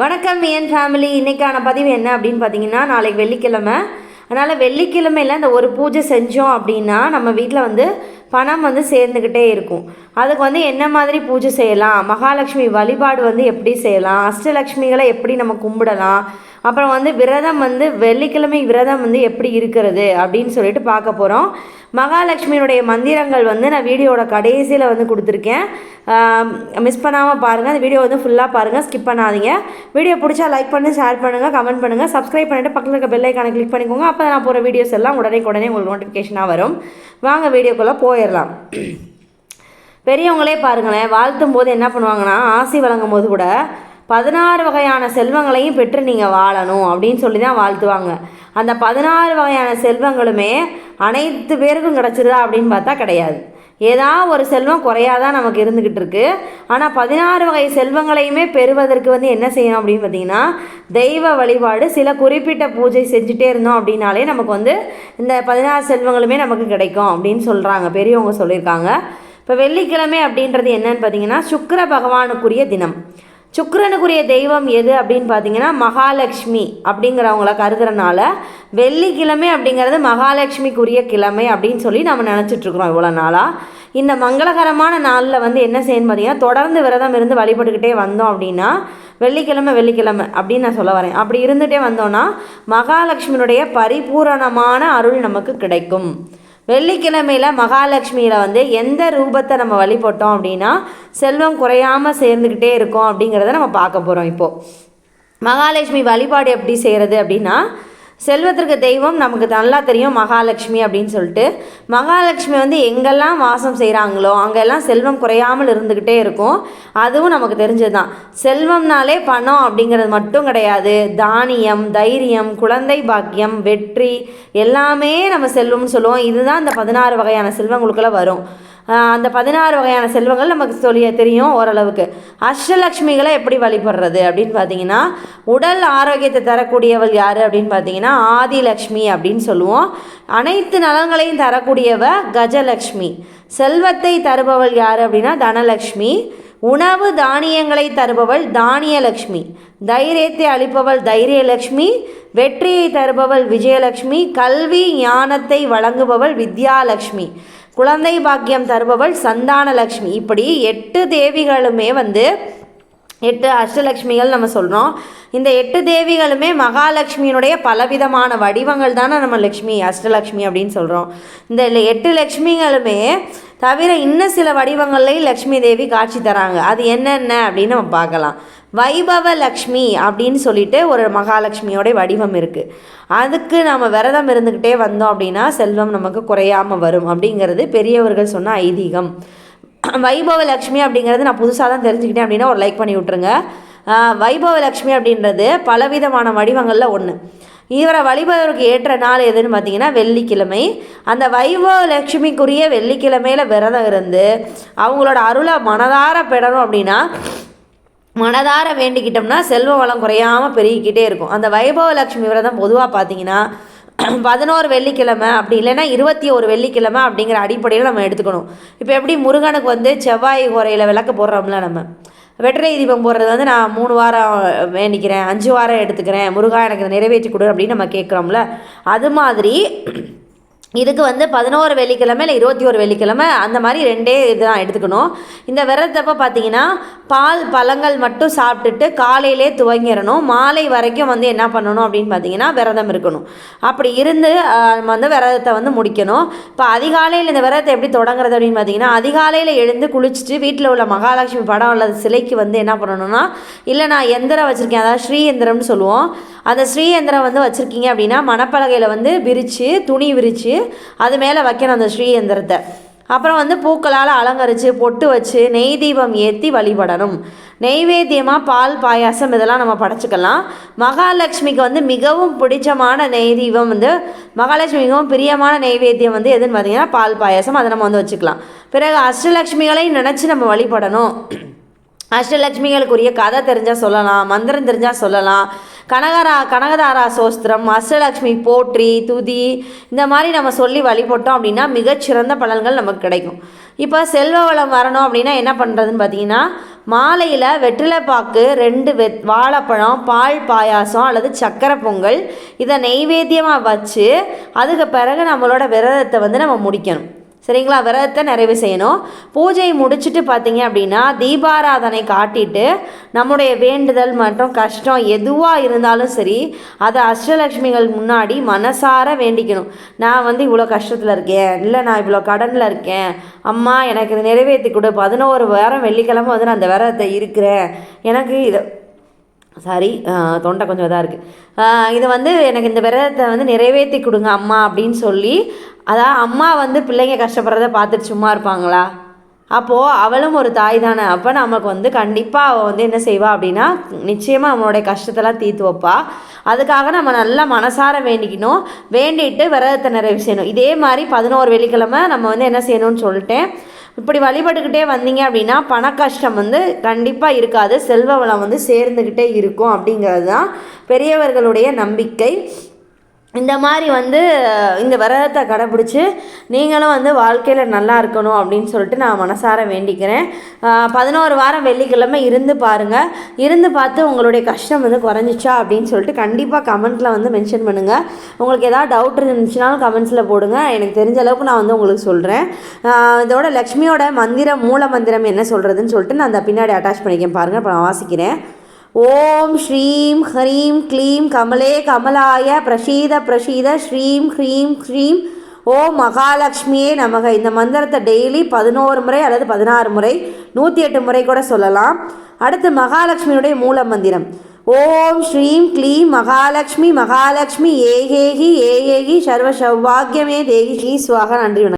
வணக்கம் என் ஃபேமிலி இன்னைக்கான பதிவு என்ன அப்படின்னு பார்த்தீங்கன்னா நாளைக்கு வெள்ளிக்கிழமை. அதனால் வெள்ளிக்கிழமையில் இந்த ஒரு பூஜை செஞ்சோம் அப்படின்னா நம்ம வீட்டில் வந்து பணம் வந்து சேர்ந்துக்கிட்டே இருக்கும். அதுக்கு வந்து என்ன மாதிரி பூஜை செய்யலாம்? மகாலட்சுமி வழிபாடு வந்து எப்படி செய்யலாம்? அஷ்டலக்ஷ்மிகளை எப்படி நம்ம கும்பிடலாம்? அப்புறம் வந்து விரதம் வந்து வெள்ளிக்கிழமை விரதம் வந்து எப்படி இருக்கிறது அப்படின்னு சொல்லிட்டு பார்க்க போகிறோம் மகாலட்சுமியினுடைய மந்திரங்கள் வந்து நான் வீடியோட கடைசியில் வந்து கொடுத்துருக்கேன். மிஸ் பண்ணாமல் பாருங்கள் அந்த வீடியோ வந்து ஃபுல்லாக பாருங்கள் ஸ்கிப் பண்ணாதீங்க. வீடியோ பிடிச்சா லைக் பண்ணி ஷேர் பண்ணுங்கள் கமெண்ட் பண்ணுங்கள் சப்ஸ்கிரைப் பண்ணிவிட்டு பக்கத்தில் இருக்க பெல்லைக்கான கிளிக் பண்ணிக்கோங்க. அப்போ நான் போகிற வீடியோஸ் எல்லாம் உடனே உடனே உங்களுக்கு நோட்டிஃபிகேஷனாக வரும். வாங்க வீடியோக்குள்ளே போயிடலாம். பெரியவங்களே பாருங்களேன். வாழ்த்தும் போது என்ன பண்ணுவாங்கன்னா ஆசி வழங்கும் போது கூட பதினாறு வகையான செல்வங்களையும் பெற்று நீங்கள் வாழணும் அப்படின்னு சொல்லி தான் வாழ்த்துவாங்க. அந்த பதினாறு வகையான செல்வங்களுமே அனைத்து பேருக்கும் கிடச்சிருதா அப்படின்னு பார்த்தா கிடையாது. ஏதாவது ஒரு செல்வம் குறையாதான் நமக்கு இருந்துக்கிட்டு இருக்கு. ஆனால் பதினாறு வகை செல்வங்களையுமே பெறுவதற்கு வந்து என்ன செய்யணும் அப்படின்னு பார்த்தீங்கன்னா தெய்வ வழிபாடு சில குறிப்பிட்ட பூஜை செஞ்சுட்டே இருந்தோம் அப்படின்னாலே நமக்கு வந்து இந்த பதினாறு செல்வங்களுமே நமக்கு கிடைக்கும் அப்படின்னு சொல்கிறாங்க பெரியவங்க சொல்லியிருக்காங்க. இப்போ வெள்ளிக்கிழமை அப்படின்றது என்னன்னு பார்த்தீங்கன்னா சுக்கிர பகவானுக்குரிய தினம். சுக்கரனுக்குரிய தெய்வம் எது அப்படின்னு பார்த்தீங்கன்னா மகாலட்சுமி அப்படிங்கிறவங்கள கருதுறனால வெள்ளிக்கிழமை அப்படிங்கிறது மகாலட்சுமிக்குரிய கிழமை அப்படின்னு சொல்லி நம்ம நினச்சிட்ருக்குறோம் இவ்வளோ நாளாக இந்த மங்களகரமான நாளில் வந்து என்ன செய்யணும் பார்த்தீங்கன்னா தொடர்ந்து விரதம் இருந்து வழிபட்டுக்கிட்டே வந்தோம் அப்படின்னா வெள்ளிக்கிழமை வெள்ளிக்கிழமை அப்படின்னு நான் சொல்ல வரேன். அப்படி இருந்துகிட்டே வந்தோன்னா மகாலட்சுமியினுடைய பரிபூரணமான அருள் நமக்கு கிடைக்கும். வெள்ளிக்கிழமையில் மகாலட்சுமியில் வந்து எந்த ரூபத்தை நம்ம வழிபட்டோம் அப்படின்னா செல்வம் குறையாமல் சேர்ந்துக்கிட்டே இருக்கோம் அப்படிங்கிறத நம்ம பார்க்க போகிறோம் இப்போது மகாலட்சுமி வழிபாடு எப்படி செய்கிறது அப்படின்னா செல்வத்திற்கு தெய்வம் நமக்கு நல்லா தெரியும் மகாலட்சுமி அப்படின்னு சொல்லிட்டு. மகாலட்சுமி வந்து எங்கெல்லாம் வாசம் செய்கிறாங்களோ அங்கெல்லாம் செல்வம் குறையாமல் இருந்துக்கிட்டே இருக்கும். அதுவும் நமக்கு தெரிஞ்சது தான் செல்வம்னாலே பணம் அப்படிங்கிறது மட்டும் கிடையாது. தானியம் தைரியம் குழந்தை பாக்கியம் வெற்றி எல்லாமே நம்ம செல்வம்னு சொல்லுவோம். இதுதான் இந்த பதினாறு வகையான செல்வங்களுக்குள்ளே வரும். அந்த பதினாறு வகையான செல்வங்கள் நமக்கு சொல்லி தெரியும் ஓரளவுக்கு. அஷ்டலக்ஷ்மிகளை எப்படி வழிபடுறது அப்படின்னு பார்த்தீங்கன்னா உடல் ஆரோக்கியத்தை தரக்கூடியவள் யார் அப்படின்னு பார்த்தீங்கன்னா ஆதிலக்ஷ்மி அப்படின்னு சொல்லுவோம். அனைத்து நலன்களையும் தரக்கூடியவ கஜலக்ஷ்மி. செல்வத்தை தருபவள் யார் அப்படின்னா தனலக்ஷ்மி. உணவு தானியங்களை தருபவள் தானியலக்ஷ்மி. தைரியத்தை அளிப்பவள் தைரியலக்ஷ்மி. வெற்றியை தருபவள் விஜயலக்ஷ்மி. கல்வி ஞானத்தை வழங்குபவள் வித்யாலக்ஷ்மி. குழந்தை பாக்கியம் தருபவள் சந்தானலக்ஷ்மி. இப்படி எட்டு தேவிகளுமே வந்து எட்டு அஷ்டலக்ஷ்மிகள் நம்ம சொல்கிறோம் இந்த எட்டு தேவிகளுமே மகாலட்சுமியினுடைய பலவிதமான வடிவங்கள் தானே நம்ம லக்ஷ்மி அஷ்டலக்ஷ்மி அப்படின்னு சொல்கிறோம் இந்த எட்டு லக்ஷ்மிகளுமே தவிர இன்னும் சில வடிவங்கள்லையும் லக்ஷ்மி தேவி காட்சி தராங்க. அது என்னென்ன அப்படின்னு நம்ம பார்க்கலாம். வைபவ லக்ஷ்மி அப்படின்னு சொல்லிட்டு ஒரு மகாலட்சுமியோடைய வடிவம் இருக்குது அதுக்கு நம்ம விரதம் இருந்துக்கிட்டே வந்தோம் அப்படின்னா செல்வம் நமக்கு குறையாமல் வரும் அப்படிங்கிறது பெரியவர்கள் சொன்ன ஐதீகம். வைபவ லக்ஷ்மி அப்படிங்கிறது நான் புதுசாக தான் தெரிஞ்சுக்கிட்டேன் அப்படின்னா ஒரு லைக் பண்ணி விட்ருங்க வைபவ லக்ஷ்மி அப்படின்றது பலவிதமான வடிவங்களில் ஒன்று இவரை வழிபவருக்கு ஏற்ற நாள் எதுன்னு பார்த்தீங்கன்னா வெள்ளிக்கிழமை. அந்த வைபவ லட்சுமிக்குரிய வெள்ளிக்கிழமையில் விரதம் இருந்து அவங்களோட அருளை மனதார பெறணும் அப்படின்னா மனதார வேண்டிக்கிட்டோம்னா செல்வ வளம் குறையாமல் பெருகிக்கிட்டே இருக்கும். அந்த வைபவ லட்சுமி விரதம் பொதுவாக பார்த்தீங்கன்னா பதினோரு வெள்ளிக்கிழமை அப்படி இல்லைன்னா இருபத்தி ஒரு வெள்ளிக்கிழமை அப்படிங்கிற அடிப்படையில் நம்ம எடுத்துக்கணும். இப்போ எப்படி முருகனுக்கு வந்து செவ்வாய் குறையில் விளக்கு போடுறோம்ல நம்ம. வெட்டரை தீபம் போடுறது வந்து நான் மூணு வாரம் வேண்டிக்கிறேன் அஞ்சு வாரம் எடுத்துக்கிறேன் முருகா எனக்கு நிறைவேற்றி கொடு அப்படின்னு நம்ம கேட்குறோம்ல. அது மாதிரி இதுக்கு வந்து பதினோரு வெள்ளிக்கிழமை இல்லை இருபத்தி ஒரு வெள்ளிக்கிழமை அந்த மாதிரி ரெண்டே இதுதான் எடுத்துக்கணும். இந்த விரதத்தப்போ பார்த்தீங்கன்னா பால் பழங்கள் மட்டும் சாப்பிட்டுட்டு காலையிலே துவங்கிடணும். மாலை வரைக்கும் வந்து என்ன பண்ணணும் அப்படின்னு பார்த்தீங்கன்னா விரதம் இருக்கணும். அப்படி இருந்து நம்ம வந்து விரதத்தை வந்து முடிக்கணும். இப்போ அதிகாலையில் இந்த விரதத்தை எப்படி தொடங்குறது அப்படின்னு பார்த்தீங்கன்னா அதிகாலையில் எழுந்து குளிச்சுட்டு வீட்டில் உள்ள மகாலட்சுமி படம் அல்லது சிலைக்கு வந்து என்ன பண்ணணும்னா இல்லை நான் எந்திரம் வச்சுருக்கேன் அதாவது ஸ்ரீ எந்திரம்னு சொல்லுவோம். அந்த ஸ்ரீ எந்திரம் வந்து வச்சுருக்கீங்க அப்படின்னா மணப்பலகையில் வந்து விரித்து துணி விரித்து அது மேலே வைக்கணும் அந்த ஸ்ரீயந்திரத்தை. அப்புறம் வந்து பூக்களால் அலங்கரித்து பொட்டு வச்சு நெய் தீபம் ஏற்றி வழிபடணும். நெய்வேத்தியமாக பால் பாயாசம் இதெல்லாம் நம்ம படைச்சிக்கலாம். மகாலட்சுமிக்கு வந்து மிகவும் பிடிச்சமான நெய் தீபம் வந்து மகாலட்சுமி மிகவும் பிரியமான நெய்வேத்தியம் வந்து எதுன்னு பார்த்தீங்கன்னா பால் பாயாசம். அதை நம்ம வந்து வச்சுக்கலாம். பிறகு அஷ்டலக்ஷ்மிகளையும் நினச்சி நம்ம வழிபடணும். அஷ்டலட்சுமிகளுக்குரிய கதை தெரிஞ்சால் சொல்லலாம் மந்திரம் தெரிஞ்சால் சொல்லலாம். கனகரா கனகதாரா சோஸ்திரம் அஷ்டலக்ஷ்மி போற்றி துதி இந்த மாதிரி நம்ம சொல்லி வழிபட்டோம் அப்படின்னா மிகச்சிறந்த பலன்கள் நமக்கு கிடைக்கும். இப்போ செல்வ வளம் வரணும் அப்படின்னா என்ன பண்ணுறதுன்னு பார்த்தீங்கன்னா மாலையில் வெற்றிலைப்பாக்கு ரெண்டு வெ வாழைப்பழம் பால் பாயாசம் அல்லது சக்கரை பொங்கல் இதை நெய்வேத்தியமாக வச்சு அதுக்கு பிறகு நம்மளோட விரதத்தை வந்து நம்ம முடிக்கணும். சரிங்களா? விரதத்தை நிறைவு செய்யணும். பூஜையை முடிச்சுட்டு பார்த்தீங்க அப்படின்னா தீபாராதனை காட்டிட்டு நம்முடைய வேண்டுதல் மற்றும் கஷ்டம் எதுவாக இருந்தாலும் சரி அதை அஷ்டலக்ஷ்மிகள் முன்னாடி மனசார வேண்டிக்கணும். நான் வந்து இவ்வளோ கஷ்டத்தில் இருக்கேன். இல்லை நான் இவ்வளோ கடனில் இருக்கேன். அம்மா எனக்கு இது நிறைவேற்றி கொடு. பதினோரு வாரம் வெள்ளிக்கிழமை வந்து நான் அந்த விரதத்தை இருக்கிறேன். எனக்கு இதை சாரி தொண்டை கொஞ்சம் இதாக இருக்குது இது வந்து எனக்கு இந்த விரதத்தை வந்து நிறைவேற்றி கொடுங்க அம்மா அப்படின்னு சொல்லி அதான் அம்மா வந்து பிள்ளைங்க கஷ்டப்படுறத பார்த்துட்டு சும்மா இருப்பாங்களா? அப்போது அவளும் ஒரு தாய் தானே. அப்போ நமக்கு வந்து கண்டிப்பாக அவள் வந்து என்ன செய்வா அப்படின்னா நிச்சயமாக அவனுடைய கஷ்டத்தெல்லாம் தீர்த்து வைப்பா. அதுக்காக நம்ம நல்லா மனசார வேண்டிக்கணும். வேண்டிட்டு விரதத்தை நிறைவு செய்யணும். இதே மாதிரி பதினோரு வெள்ளிக்கிழமை நம்ம வந்து என்ன செய்யணும்னு சொல்லிட்டேன். இப்படி வழிபட்டுக்கிட்டே வந்தீங்க அப்படின்னா பண கஷ்டம் வந்து கண்டிப்பாக இருக்காது. செல்வ வளம் வந்து சேர்ந்துக்கிட்டே இருக்கும் அப்படிங்கிறது தான் பெரியவர்களுடைய நம்பிக்கை. இந்த மாதிரி வந்து இந்த விரதத்தை கடைப்பிடிச்சி நீங்களும் வந்து வாழ்க்கையில் நல்லா இருக்கணும் அப்படின்னு சொல்லிட்டு நான் மனசார வேண்டிக்கிறேன். பதினோரு வாரம் வெள்ளிக்கிழமை இருந்து பாருங்கள் இருந்து பார்த்து உங்களுடைய கஷ்டம் வந்து குறைஞ்சிச்சா அப்படின்னு சொல்லிட்டு கண்டிப்பாக கமெண்ட்டில் வந்து மென்ஷன் பண்ணுங்கள் உங்களுக்கு ஏதாவது டவுட் இருந்துச்சுனாலும் கமெண்ட்ஸில் போடுங்க. எனக்கு தெரிஞ்ச அளவுக்கு நான் வந்து உங்களுக்கு சொல்கிறேன் இதோட லக்ஷ்மியோட மந்திரம் மூல மந்திரம் என்ன சொல்கிறதுன்னு சொல்லிட்டு நான் அந்த பின்னாடி அட்டாச் பண்ணிக்கேன் பாருங்கள் இப்போ நான் வாசிக்கிறேன். ஓம் ஸ்ரீம் ஹ்ரீம் க்ளீம் கமலே கமலாய பிரசீத பிரசீத ஸ்ரீம் ஹ்ரீம் ஸ்ரீம் ஓம் மகாலட்சுமியே நமக. இந்த மந்திரத்தை டெய்லி பதினோரு முறை அல்லது பதினாறு முறை நூற்றி எட்டு முறை கூட சொல்லலாம். அடுத்து மகாலட்சுமியுடைய மூல மந்திரம். ஓம் ஸ்ரீம் க்ளீம் மகாலட்சுமி மகாலட்சுமி ஏகேகி ஏகேகி சர்வ சௌபாகியமே தேகி. ஸ்ரீ சுவாக நன்றி. வணக்கம்